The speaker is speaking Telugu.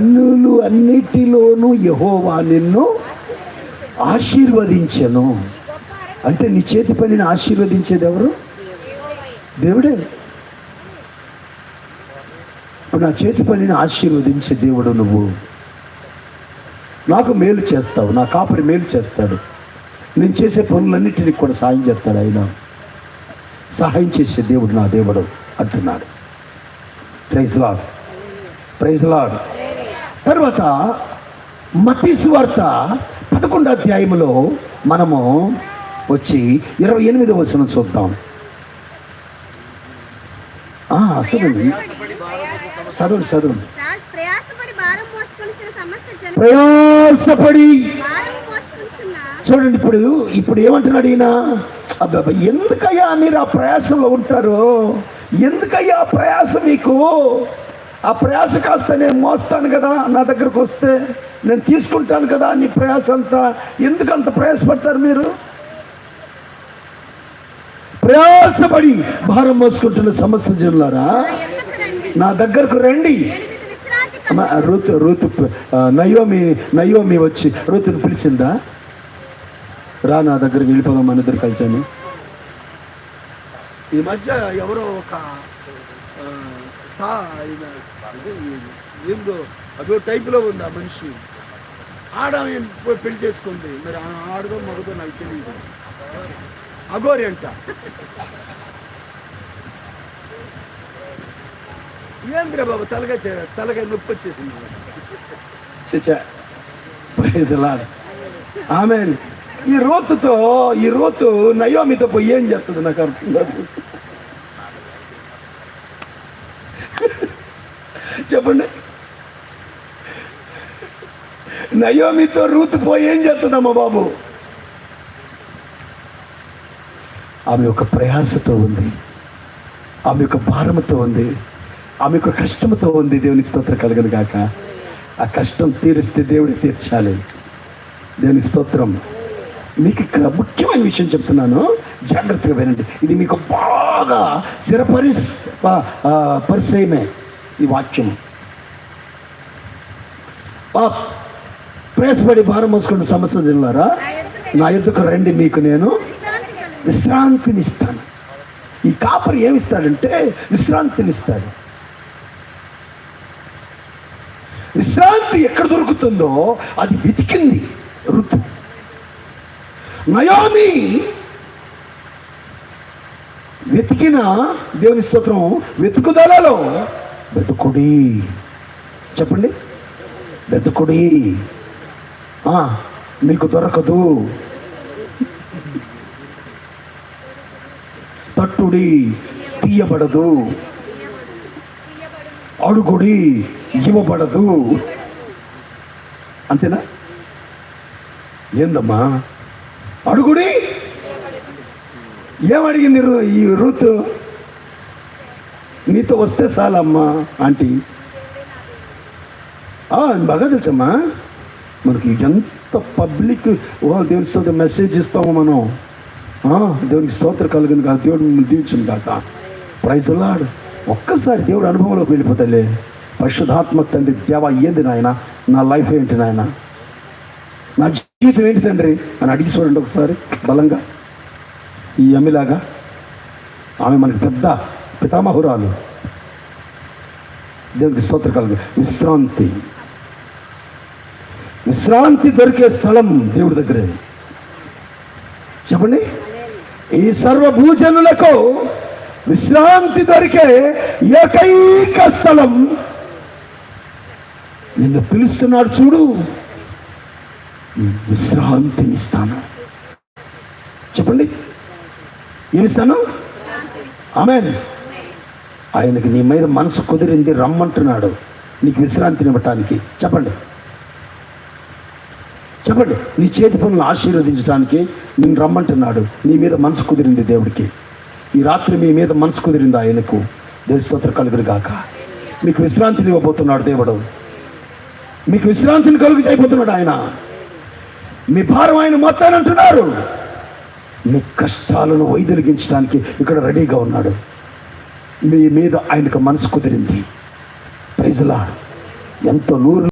అన్నులు అన్నిటిలోనూ యహోవా నిన్ను ఆశీర్వదించను. అంటే నీ చేతి పనిని ఆశీర్వదించేది ఎవరు? దేవుడే. ఇప్పుడు నా చేతి పనిని ఆశీర్వదించే దేవుడు నువ్వు. నాకు మేలు చేస్తావు నా కాపరి మేలు చేస్తాడు. నేను చేసే పనులన్నిటినీ కూడా సాయం చేస్తాడు ఆయన. సహాయం చేసే దేవుడు నా దేవుడు అంటున్నాడు. ప్రైజ్ లాడ్ ప్రైజ్ లాడ్ తర్వాత మతీసు వార్త పదకొండో అధ్యాయంలో మనము వచ్చి ఇరవై ఎనిమిదో వచనం చూద్దాం. చదవండి. చదవండి చదవండి. ప్రా- ప్రయాసపడి చూడండి ఇప్పుడు ఇప్పుడు ఏమంటున్నాడు ఈయన? అబ్బబ్బా ఎందుకయ్యా మీరు ఆ ప్రయాసంలో ఉంటారు? ఎందుకయ్యా ఆ ప్రయాస మీకు? ఆ ప్రయాస కాస్త నేను మోస్తాను కదా నా దగ్గరకు వస్తే నేను తీసుకుంటాను కదా నీ ప్రయాస అంతా ఎందుకు అంత ప్రయాసపడతారు మీరు? ప్రయాసపడి భారం మోసుకుంటున్న సమస్త జనులారా నా నా దగ్గరకు రండి. రుతు ఋతు ఋతు నయోమి నయోమి వచ్చి ఋతుని పిలిచిందా? రా నా దగ్గరికి వెళ్ళిపోదాం మన ఇద్దరు కలిసాను ఈ మధ్య ఎవరో ఒక సా ఆయన ఏందో అదో టైపులో ఉంది ఆ మనిషి. ఆడ పెళ్ళి చేసుకుంది. మరి ఆడదో మగదో నాకు తెలియదు అగోరి అంట. ఏంద్ర బాబు తలగా తలగా నొప్పి వచ్చేసింది. ఆమె ఈ రోతుతో ఈ రోతు నయోమితో పోయి ఏం చేస్తుంది నాకు అర్థం కాదు. చెప్పండి. నయోమితో రూతు పోయి ఏం చేస్తుందమ్మా బాబు? ఆమె ఒక ప్రయాసతో ఉంది. ఆమె యొక్క భారంతో ఉంది. ఆమె యొక్క కష్టంతో ఉంది దేవుని స్తోత్రం కలగదు కాక ఆ కష్టం తీరిస్తే దేవుడు తీర్చాలి. దేవుని స్తోత్రం. మీకు ఇక్కడ ముఖ్యమైన విషయం చెప్తున్నాను. జాగ్రత్తగా వినండి. ఇది మీకు బాగా స్థిరపరిస్ పరిచయమే. ఈ వాక్యం. ప్రేసపడి భారం మోసుకున్న సమస్య జిల్లారా నా యొద్దకు ఎద్దుకు రండి మీకు నేను విశ్రాంతినిస్తాను. విశ్రాంతిని ఇస్తాను ఈ కాపరి ఏమిస్తాడంటే విశ్రాంతిని ఇస్తాడు విశ్రాంతి ఎక్కడ దొరుకుతుందో అది వెతికింది ఋతు నయోమి వెతికిన దేవుని స్తోత్రం వెతుకుదలలో వెతుకుడి చెప్పండి. వెతుకుడి మీకు దొరకదు. తట్టుడి తీయబడదు. అడుగుడి ఇవ్వబడదు. అంతేనా? ఏందమ్మా? అడుగుడి? ఏమడిగింది ఈ రూత్? నీతో వస్తే చాలమ్మా ఆంటీ. బాగా తెలుసమ్మా. మనకి ఎంత పబ్లిక్ ఓ దేవుని స్తోత్రం మెసేజ్ ఇస్తాము మనం. దేవునికి స్తోత్ర కలిగింది కాదు దేవుడు మిమ్మల్ని దీవించును కాక. ప్రైజ్ లాడు ఒక్కసారి దేవుడు అనుభవంలోకి వెళ్ళిపోతాలే పరిశుధాత్మ తండ్రి దేవ ఏంది నాయన? నా లైఫ్ ఏంటి నాయన? నా జీవితం ఏంటి తండ్రి? అని అడిగి చూడండి ఒకసారి బలంగా. ఈ అమ్మిలాగా. ఆమె మనకి పెద్ద పితామహురాలు దేవునికి స్తోత్ర కలుగు విశ్రాంతి విశ్రాంతి దొరికే స్థలం దేవుడి దగ్గరే చెప్పండి ఈ సర్వభూజనులకు విశ్రాంతి దొరికే ఏకైక స్థలం నిన్ను పిలుస్తున్నాడు చూడు విశ్రాంతిని ఇస్తాను చెప్పండి ఏమిస్తాను ఆమె ఆయనకి నీ మీద మనసు కుదిరింది రమ్మంటున్నాడు. నీకు విశ్రాంతిని ఇవ్వటానికి చెప్పండి. చెప్పండి. నీ చేతి పనులు ఆశీర్వదించడానికి నేను రమ్మంటున్నాడు. నీ మీద మనసు కుదిరింది దేవుడికి. ఈ రాత్రి మీ మీద మనసు కుదిరింది ఆయనకు. దేవుడి స్తోత్ర కలుగురు గాక. మీకు విశ్రాంతిని ఇవ్వబోతున్నాడు దేవుడు. మీకు విశ్రాంతిని కలుగు చేయబోతున్నాడు ఆయన. మీ భారం ఆయన మొత్తాన్ని అంటున్నారు. మీ కష్టాలను వైదొలిగించడానికి ఇక్కడ రెడీగా ఉన్నాడు. మీ మీద ఆయనకు మనసు కుదిరింది. ప్రజల ఎంతో నూరు